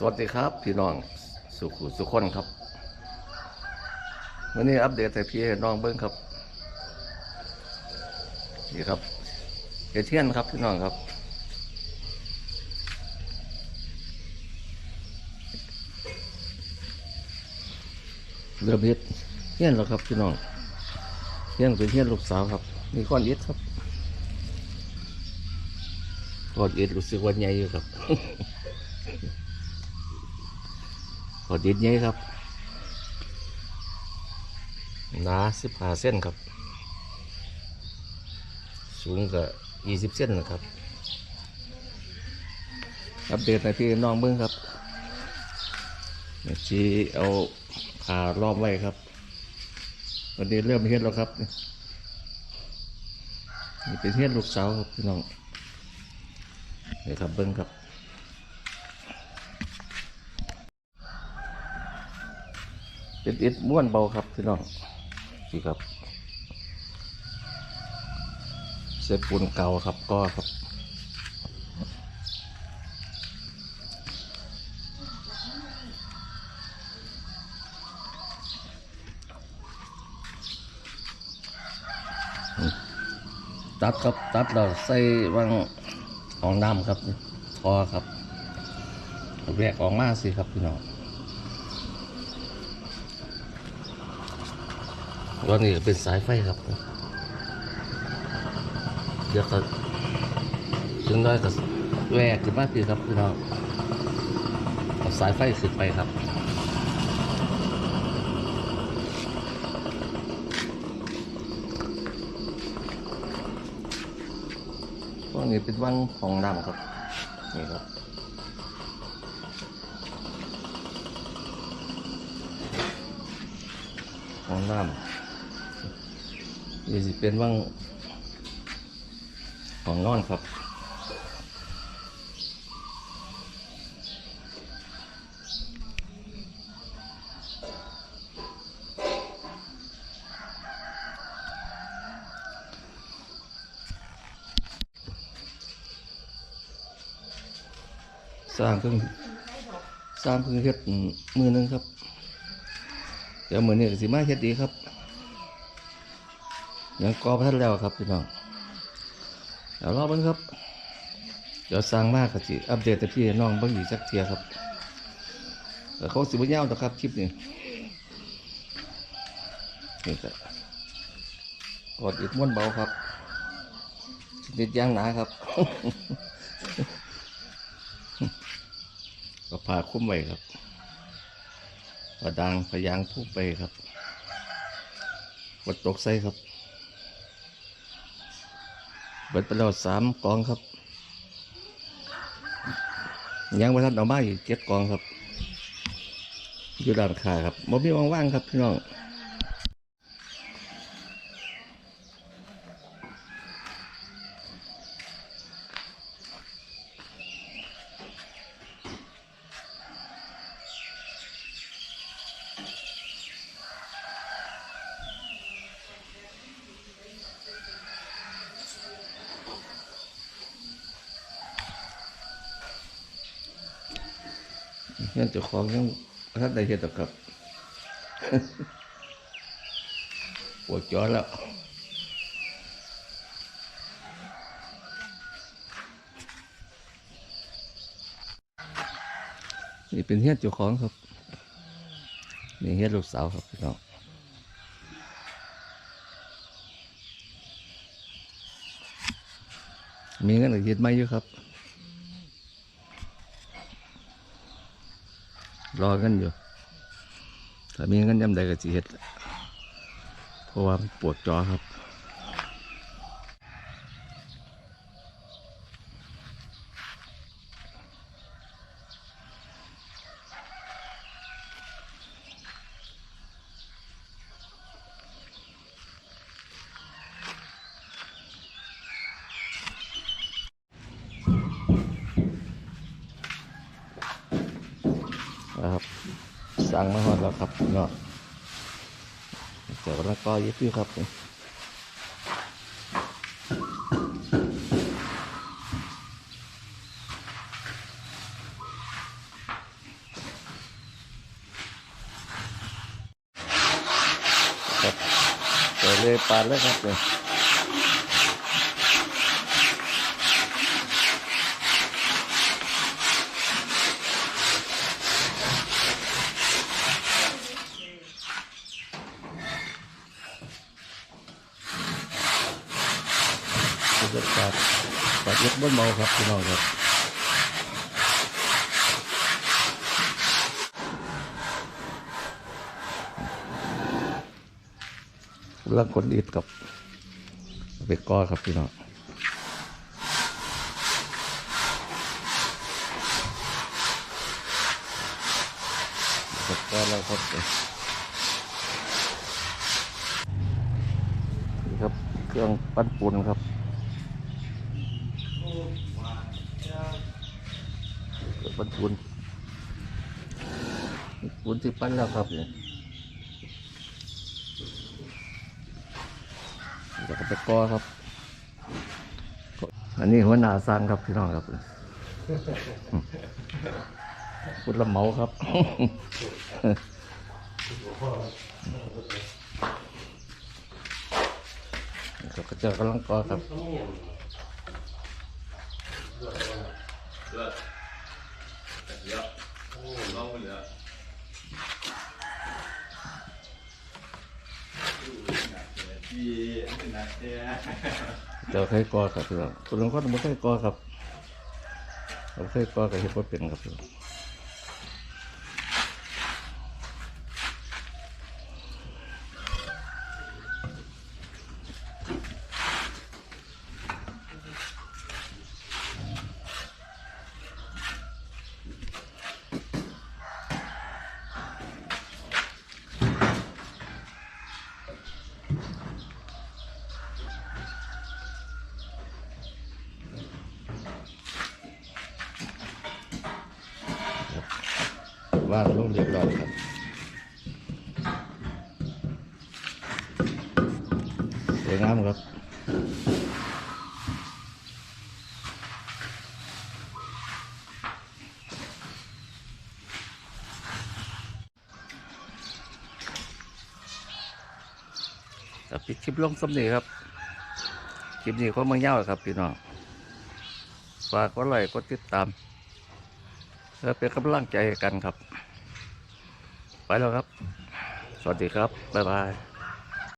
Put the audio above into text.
สวัสดีครับพี่น้องสุขุสุขคนครับวันนี้อัปเดตแต่พี่ให้น้องเบิ้งครับนี่ครับเอเทียนครับพี่น้องครับเริ่มเฮ็ดเฮียนแล้วครับพี่น้องเฮียนเป็นเฮียนลูกสาวครับ มีก้อนอิฐครับก้อนอิฐรู้สึกว่าใหญ่อยู่ครับ ก้อนอิฐใหญ่ครับหนาสิบห้าเส้นครับ สูงก็ยี่สิบเส้นนะครับ อัปเดตในพี่น้องเบิ้งครับจีเอาผ่ารอบไว้ครับ วันนี้เริ่มเฮ็ดแล้วครับนี่เป็นเฮ็ดลูกสาวครับพี่น้องนี่ครับเบิ้งครับ เป็นอิดม้วนเบาครับพี่น้องนี่ครับเศษปูนเก่าครับก็ครับตัดครับตัดเราใส่วางของน้ำครับทอครับแยกออกมาสิครับพี่น้อง วันนี้เป็นสายไฟครับ เดี๋ยวก็ถึงได้ก็แวกขึ้นมาพี่ครับพี่น้องเอาสายไฟขึ้นไปครับพวกนี้เป็นว่างของน้ำครับ นี่ครับของน้ำ นี่สิเป็นว่างของนอนครับสร้างเพิ่งสร้างเพิ่งเฮ็ดมือหนึงครับ เดี๋ยวเหมือนี้ก็สิมาเฮ็ดดีครับ ยังกอพันแล้วครับพี่น้องเดี๋ยวรอบิ่งครับ เดี๋ยวสร้างมากก็สิอัปเดตแต่พี่น้องบิ่งอีกสักเทียครับแต่เขาสิบ่ยาวดอครับคลิปนี้นี่ก็กดอีกม้วนเบาครับนิดยางหนาครับก็พาคุ้มไว้ครับกระดังพยางทุบไปครับวัดตกใส่ครับ เบิดไปแล้วสามกองครับยังไม่ทันเอามาอีกเจ็ดกองครับ อยู่ด้านข้างครับบ่มีว่างๆครับพี่น้อง เงินเจ้าของยังท่านได้เห็ดหรอกครับปวดจอแล้วนี่เป็นเฮ็ดเจ้าของครับ นี่เฮ็ดลูกสาวครับพี่น้องมีเงินอีกเฮ็ดไหมอยู่ครับ รอกันอยู่ถ้ามีเงินยำใดก็สิเฮ็ดแหตุเพราะว่าปวดจอครับังมาหอดแล้วครับเนาะเกี่ยะกับนักก็ยึดอยู่ครับครับเปิดเลยปานแล้วครับเนี่ย บรรยากาศปาดเล็กบ้านเมาครับพี่น้องครับกำลังคนอิดกับเบกกอครับพี่น้องเบกกอแล้วครับนี่ครับ เครื่องปั้นปูนครับเครื่อง ปั้นปูนปูนที่ปั้นแล้วครับเนี่ยแล้วก็ไปกอครับ อันนี้หัวหน้าสร้างครับพี่น้องครับคุณละเมาครับครับก็จอกำลังกอครับ เจ้าเคยกอครับพี่น้องคุณลุงก็ไม่เคยกอครับเราเคยกอกับเห็ดว่าเป็นครับพี่น้อง ว่างลงเรียบร้อยครับสวยงามครับครับปิดคลิปลงสำนีครับ คลิปนี้ก็มาเง่าครับพี่น้อง ฝากกดไลค์กดติดตามเพื่อเป็นกำลังใจให้กันครับ ไปแล้วครับ สวัสดีครับ บ๊ายบาย